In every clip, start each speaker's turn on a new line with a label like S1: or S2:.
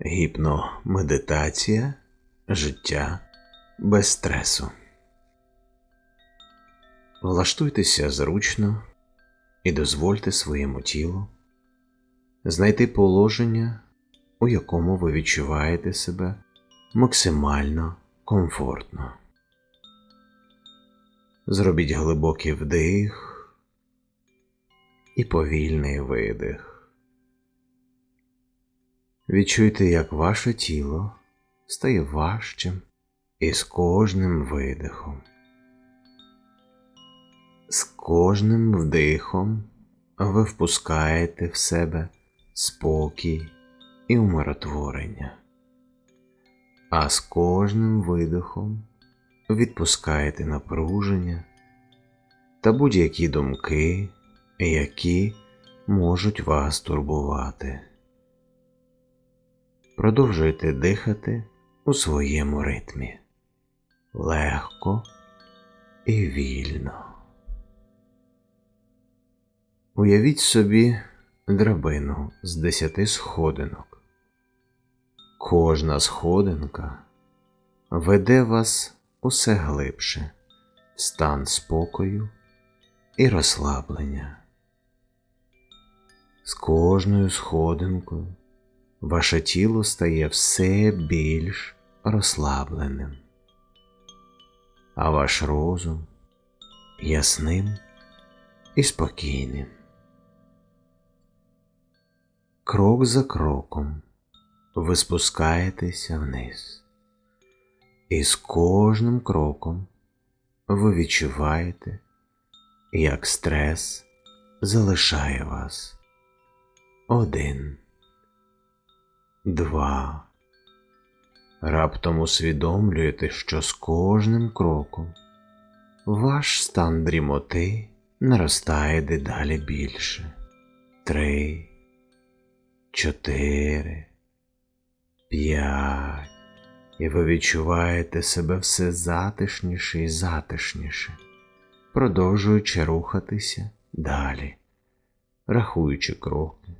S1: Гіпномедитація життя без стресу. Влаштуйтеся зручно і дозвольте своєму тілу знайти положення, у якому ви відчуваєте себе максимально комфортно. Зробіть глибокий вдих і повільний видих. Відчуйте, як ваше тіло стає важчим із кожним видихом. З кожним вдихом ви впускаєте в себе спокій і умиротворення, а з кожним видихом відпускаєте напруження та будь-які думки, які можуть вас турбувати. Продовжуйте дихати у своєму ритмі легко і вільно. Уявіть собі драбину з десяти сходинок. Кожна сходинка веде вас усе глибше в стан спокою і розслаблення. З кожною сходинкою ваше тіло стає все більш розслабленим, а ваш розум ясним і спокійним. Крок за кроком ви спускаєтеся вниз, і з кожним кроком ви відчуваєте, як стрес залишає вас один два. Раптом усвідомлюєте, що з кожним кроком ваш стан дрімоти наростає дедалі більше. Три, чотири, п'ять. І ви відчуваєте себе все затишніше і затишніше, продовжуючи рухатися далі, рахуючи кроки,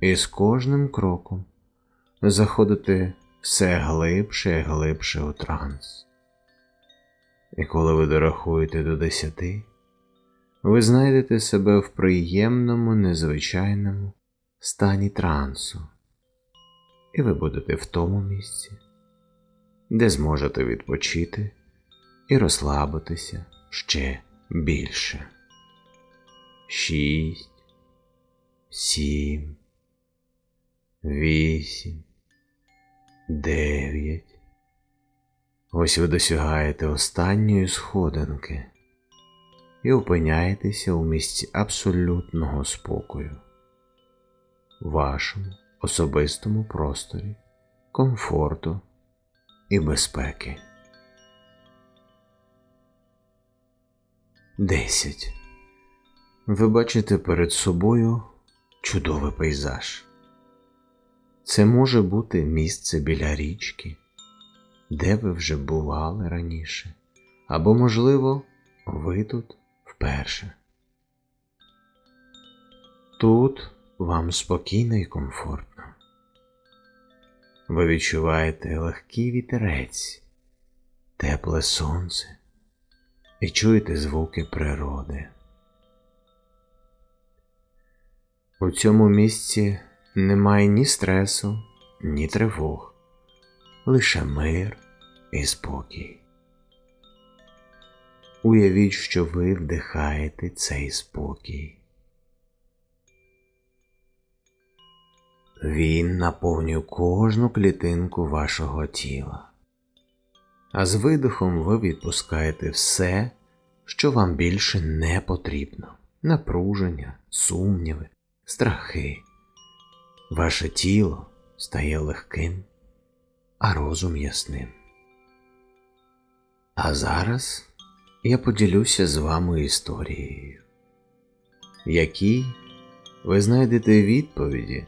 S1: і з кожним кроком заходити все глибше і глибше у транс. І коли ви дорахуєте до десяти, ви знайдете себе в приємному, незвичайному стані трансу, і ви будете в тому місці, де зможете відпочити і розслабитися ще більше. Шість, сім, вісім дев'ять. Ось ви досягаєте останньої сходинки і опиняєтеся у місці абсолютного спокою, вашому особистому просторі, комфорту і безпеки. Десять. Ви бачите перед собою чудовий пейзаж. Це може бути місце біля річки, де ви вже бували раніше, або, можливо, ви тут вперше. Тут вам спокійно і комфортно. Ви відчуваєте легкий вітерець, тепле сонце і чуєте звуки природи. У цьому місці немає ні стресу, ні тривог, лише мир і спокій. Уявіть, що ви вдихаєте цей спокій. Він наповнює кожну клітинку вашого тіла, а з видихом ви відпускаєте все, що вам більше не потрібно напруження, сумніви, страхи. Ваше тіло стає легким, а розум ясним. А зараз я поділюся з вами історією, в якій ви знайдете відповіді,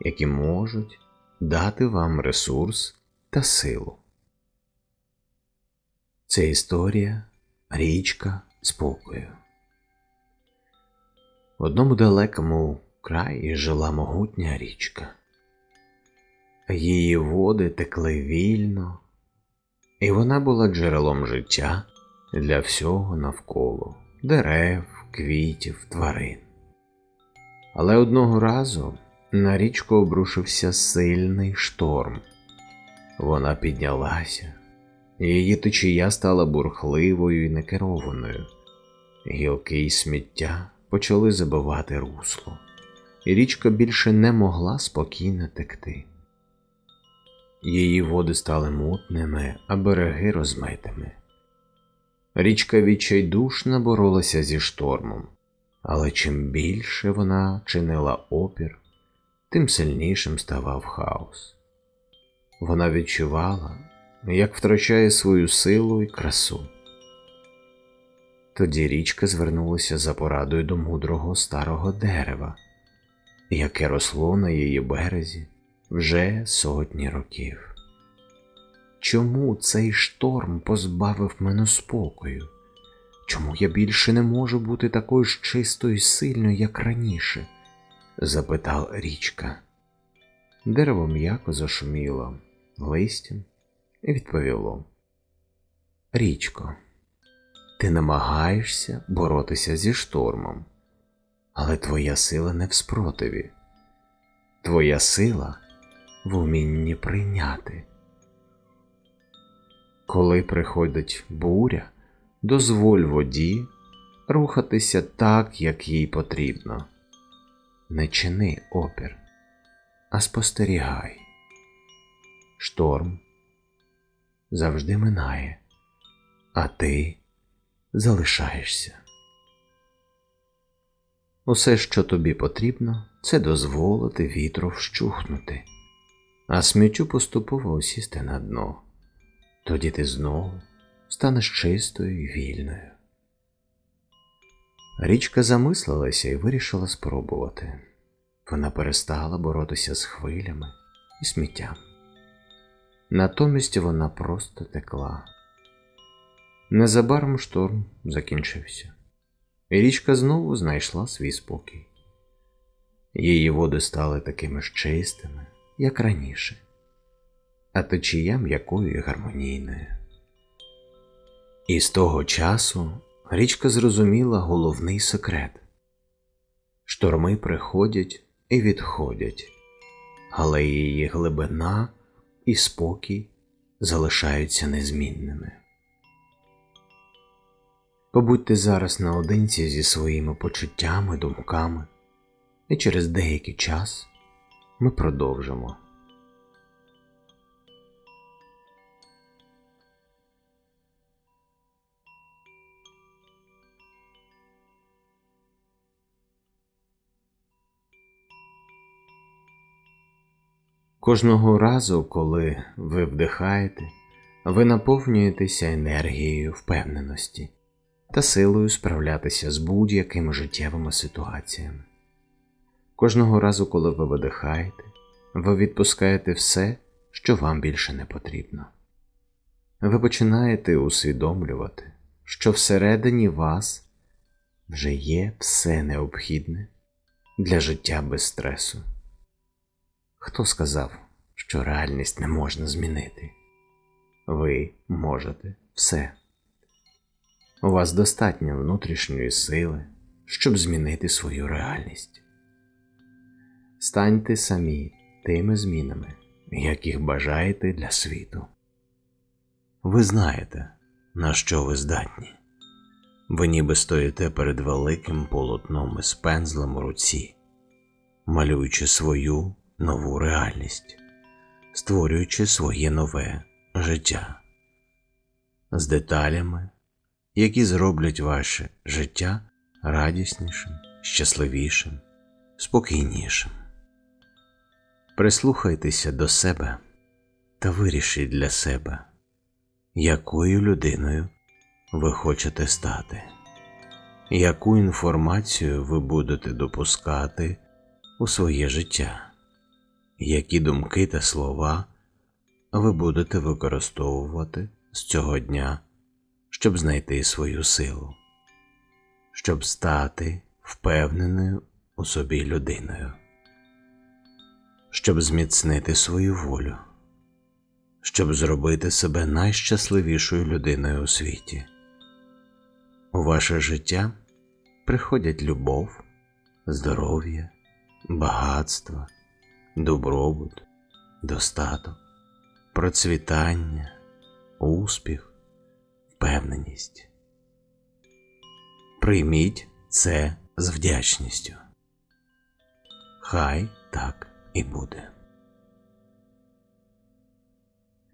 S1: які можуть дати вам ресурс та силу. Це історія річка спокою. В одному далекому краї жила могутня річка. Її води текли вільно, і вона була джерелом життя для всього навколо дерев, квітів, тварин. Але одного разу на річку обрушився сильний шторм. Вона піднялася, її течія стала бурхливою і некерованою. Гілки й сміття почали забивати русло, річка більше не могла спокійно текти. Її води стали мутними, а береги розмитими. Річка відчайдушно боролася зі штормом, але чим більше вона чинила опір, тим сильнішим ставав хаос. Вона відчувала, як втрачає свою силу і красу. Тоді річка звернулася за порадою до мудрого старого дерева, яке росло на її березі вже сотні років. Чому цей шторм позбавив мене спокою? Чому я більше не можу бути такою ж чистою і сильною, як раніше? запитав річка. Дерево м'яко зашуміло листям і відповіло. Річко, ти намагаєшся боротися зі штормом, але твоя сила не в спротиві. Твоя сила в умінні прийняти. Коли приходить буря, дозволь воді рухатися так, як їй потрібно. Не чини опір, а спостерігай. Шторм завжди минає, а ти залишаєшся. Усе, що тобі потрібно, це дозволити вітру вщухнути, а сміттю поступово осісти на дно. Тоді ти знову станеш чистою і вільною. Річка замислилася і вирішила спробувати. Вона перестала боротися з хвилями і сміттям. Натомість вона просто текла. Незабаром шторм закінчився, річка знову знайшла свій спокій. Її води стали такими ж чистими, як раніше, а течія м'якою і гармонійною. І з того часу річка зрозуміла головний секрет шторми приходять і відходять, але її глибина і спокій залишаються незмінними. Побудьте зараз наодинці зі своїми почуттями, думками, і через деякий час ми продовжимо. Кожного разу, коли ви вдихаєте, ви наповнюєтеся енергією впевненості та силою справлятися з будь-якими життєвими ситуаціями. Кожного разу, коли ви видихаєте, ви відпускаєте все, що вам більше не потрібно. Ви починаєте усвідомлювати, що всередині вас вже є все необхідне для життя без стресу. Хто сказав, що реальність не можна змінити? Ви можете все. У вас достатньо внутрішньої сили, щоб змінити свою реальність. Станьте самі тими змінами, яких бажаєте для світу. Ви знаєте, на що ви здатні. Ви ніби стоїте перед великим полотном із пензлем у руці, малюючи свою нову реальність, створюючи своє нове життя з деталями, які зроблять ваше життя радіснішим, щасливішим, спокійнішим. Прислухайтеся до себе та вирішіть для себе, якою людиною ви хочете стати, яку інформацію ви будете допускати у своє життя які думки та слова ви будете використовувати з цього дня, щоб знайти свою силу, щоб стати впевненою у собі людиною, щоб зміцнити свою волю, щоб зробити себе найщасливішою людиною у світі. У ваше життя приходять любов, здоров'я, багатство, добробут, достаток, процвітання, успіх, впевненість. Прийміть це з вдячністю. Хай так і буде.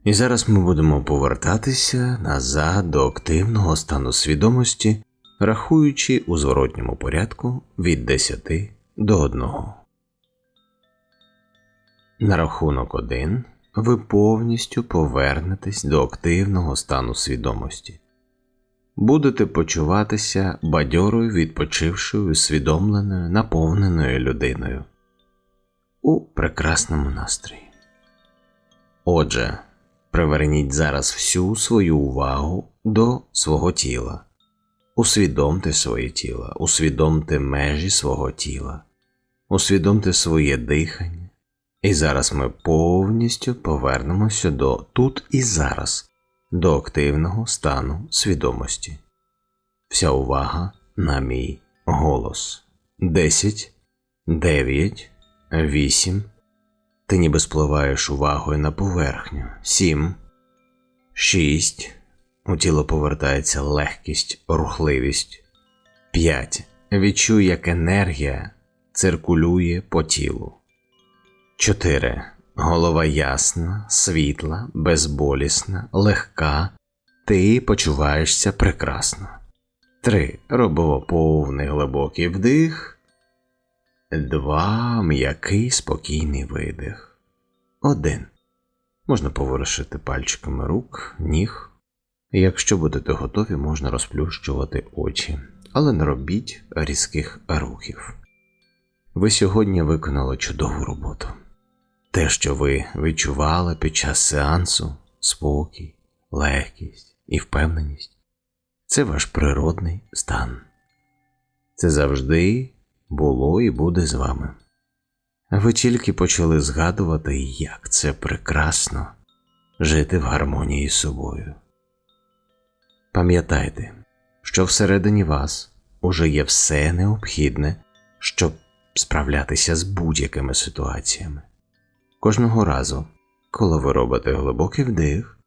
S1: І зараз ми будемо повертатися назад до активного стану свідомості, рахуючи у зворотньому порядку від 10 до 1. На рахунок 1 ви повністю повернетесь до активного стану свідомості. Будете почуватися бадьорою, відпочившою, усвідомленою, наповненою людиною у прекрасному настрої. Отже, приверніть зараз всю свою увагу до свого тіла. Усвідомте своє тіло, усвідомте межі свого тіла, усвідомте своє дихання. І зараз ми повністю повернемося до тут і зараз, до активного стану свідомості. Вся увага на мій голос. 10, 9, 8. Ти ніби спливаєш увагою на поверхню. 7, 6. У тіло повертається легкість, рухливість. 5. Відчуй, як енергія циркулює по тілу. 4. Голова ясна, світла, безболісна, легка. Ти почуваєшся прекрасно. 3. Робимо повний глибокий вдих. 2. М'який спокійний видих. 1. Можна поворушити пальчиками рук, ніг. Якщо будете готові, можна розплющувати очі, але не робіть різких рухів. Ви сьогодні виконали чудову роботу. Те, що ви відчували під час сеансу, спокій, легкість і впевненість це ваш природний стан. Це завжди було і буде з вами. Ви тільки почали згадувати, як це прекрасно жити в гармонії з собою. Пам'ятайте, що всередині вас уже є все необхідне, щоб справлятися з будь-якими ситуаціями. Кожного разу, коли ви робите глибокий вдих,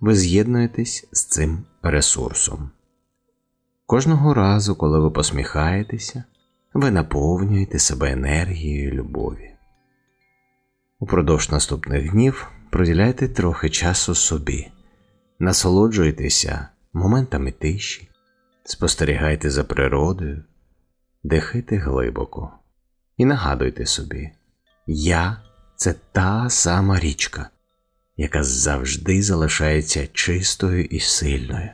S1: ви з'єднуєтесь з цим ресурсом. Кожного разу, коли ви посміхаєтеся, ви наповнюєте себе енергією любові. Упродовж наступних днів приділяйте трохи часу собі, насолоджуйтеся моментами тиші, спостерігайте за природою, дихайте глибоко і нагадуйте собі, я це та сама річка, яка завжди залишається чистою і сильною,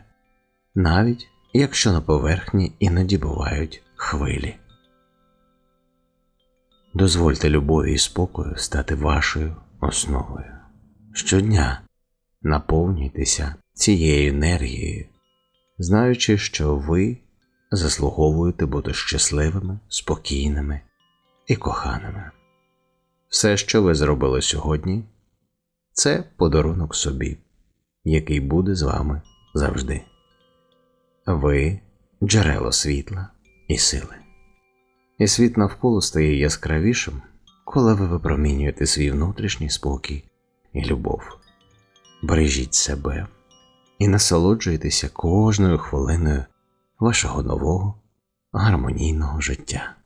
S1: навіть якщо на поверхні іноді бувають хвилі. Дозвольте любові і спокою стати вашою основою. Щодня наповнюйтеся цією енергією, знаючи, що ви заслуговуєте бути щасливими, спокійними і коханими. Все, що ви зробили сьогодні, це подарунок собі, який буде з вами завжди. Ви джерело світла і сили. І світ навколо стає яскравішим, коли ви випромінюєте свій внутрішній спокій і любов. Бережіть себе і насолоджуйтеся кожною хвилиною вашого нового гармонійного життя.